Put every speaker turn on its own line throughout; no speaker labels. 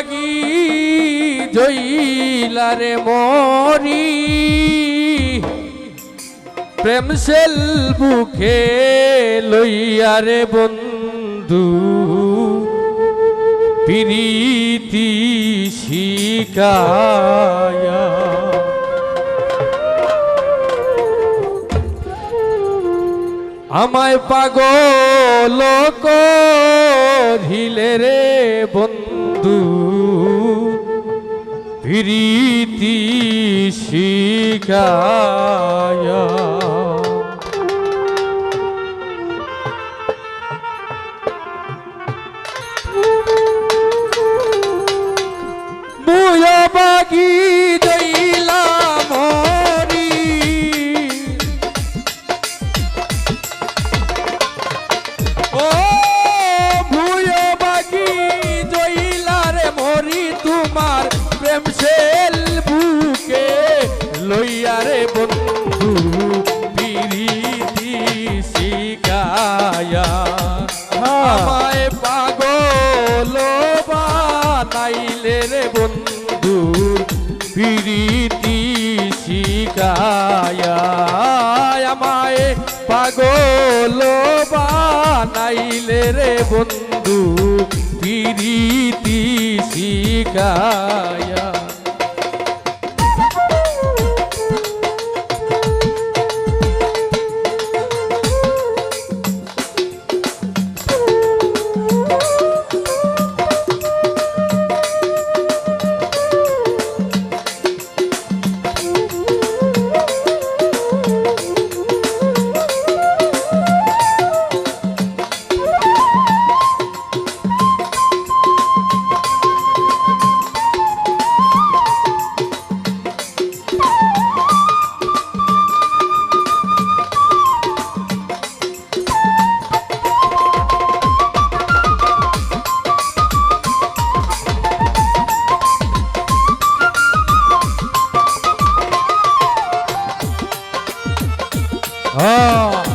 বাগি জইলারে মরি। প্রেম সেল বুকে লইয়ারে বন্ধু প্রীতি শিকায়া আমায় পাগল করিলে রে বন্ধু। প্রীতি শিখায়া। মুয় বাগি আমায় পাগল বানাইলে রে বন্ধু পিরিতি শিকায়া আমায় পাগল বানাইলে রে বন্ধু পিরিতি শিকায়া 啊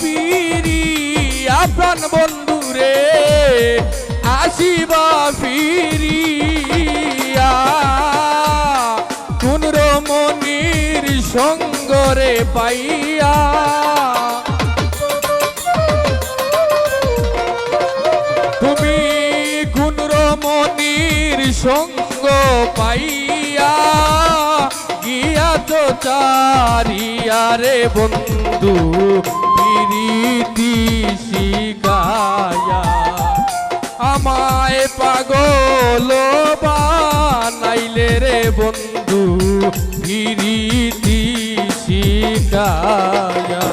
পিরি আপন বন্ধুরে আসিবা ফিরিয়া কোন রমণীর সঙ্গরে পাইয়া। তুমি কোন রমণীর সঙ্গ পাইয়া। চারিয়ারে বন্ধু প্রীতি শিকায়া আমায় পাগল বানাইলে রে বন্ধু প্রীতি শিকায়া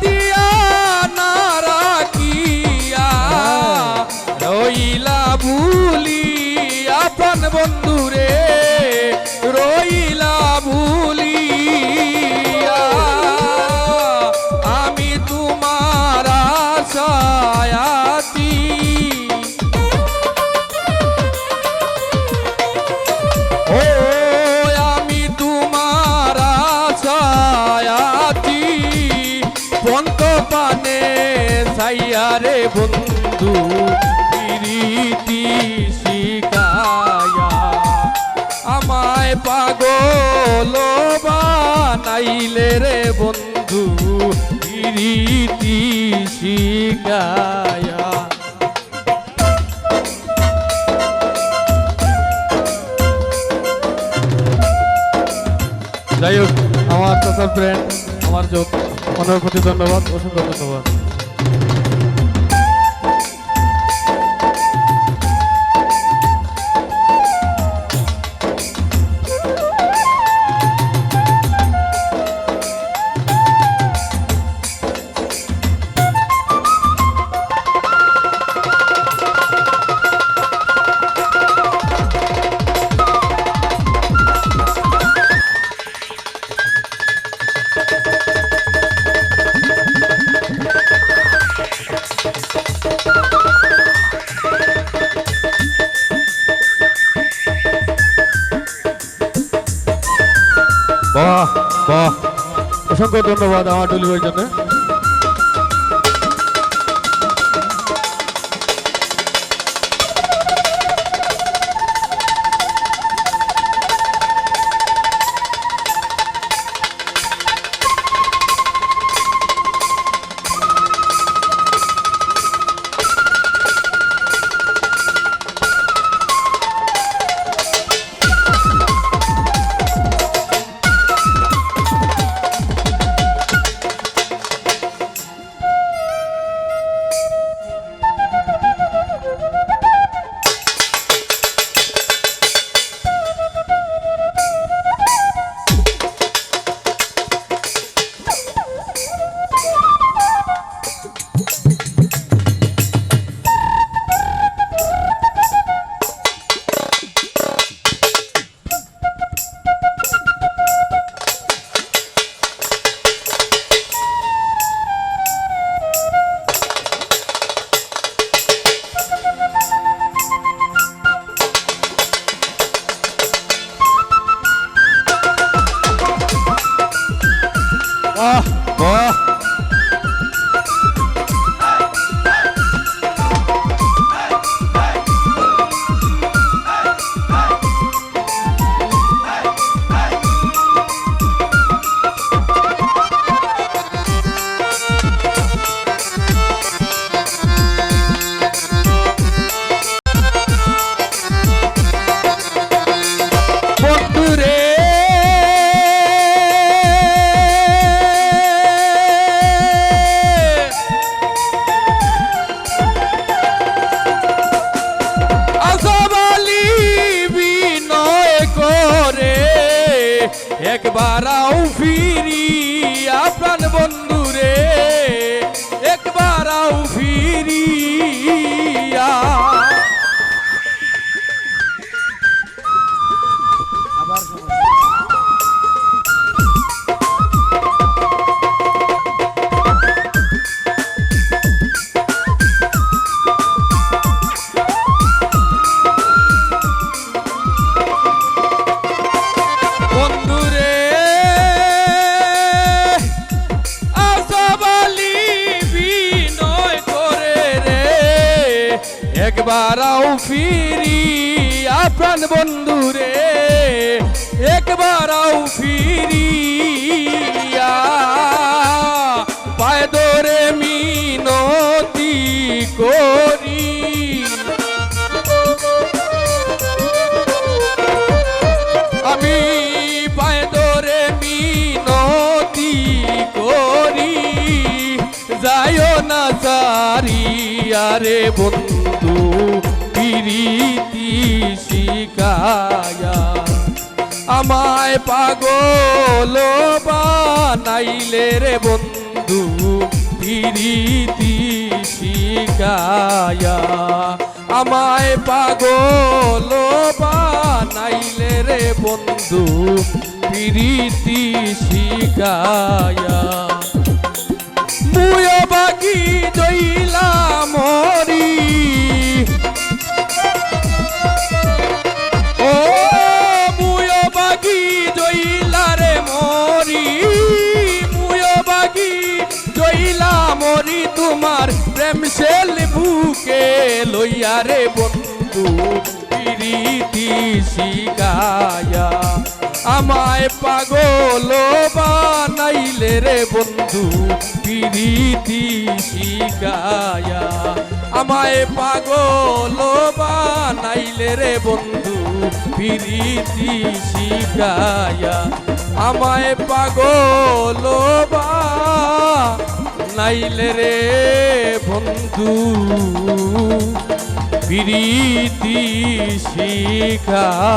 día. সাইয়া রে বন্ধু, প্রীতি শিকায়া আমায় পাগল বানাইলে রে বন্ধু, প্রীতি শিকায়া যাই হোক, আমার চাচার ফ্রেন্ড আমার যোগ মনের প্রতি ধন্যবাদ, অসংখ্য ধন্যবাদ। বাহ বাহ। অসংখ্য ধন্যবাদ আমার ডেলিভারির জন্য। একবার আও ফিরি বন্ধু বন্ধুরে একবার আও ফিরিয়া। পায় দোরে মিনতি করি আরে বন্ধু, প্রীতি শিকায়া আমায় পাগল বানাইলে রে বন্ধু, প্রীতি শিকায়া আমায় পাগল বানাইলে রে বন্ধু, প্রীতি শিকায়া মুয় বাকি জইলা মরি। ও মুয় বাকি জইলা রে মরি। বাকি জইলা মরি, তোমার লইয়া রে বন্ধু, প্রীতি শিকায়া আমায় পাগল বানাইলে রে বন্ধু, প্রীতি শিকায়া আমায় পাগল বানাইলে রে বন্ধু, প্রীতি শিকায়া আমায় পাগল বানাইলে রে বন্ধু, প্রীতি শিখায়া।